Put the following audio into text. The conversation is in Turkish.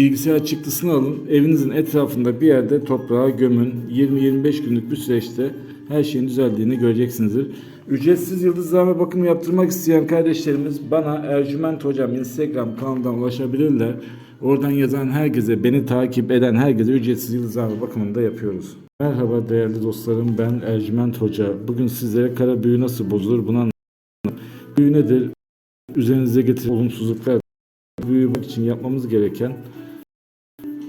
Bilgisayar çıktısını alın, evinizin etrafında bir yerde toprağa gömün. 20-25 günlük bir süreçte her şeyin düzeldiğini göreceksinizdir. Ücretsiz yıldızlama bakım yaptırmak isteyen kardeşlerimiz bana Ercüment Hocam Instagram kanalından ulaşabilirler. Oradan yazan herkese, beni takip eden herkese ücretsiz yıldızlama bakımını da yapıyoruz. Merhaba değerli dostlarım, ben Ercüment Hoca. Bugün sizlere kara büyü nasıl bozulur bunu. Büyü nedir? Üzerinize getiren olumsuzluklar büyümek için yapmamız gereken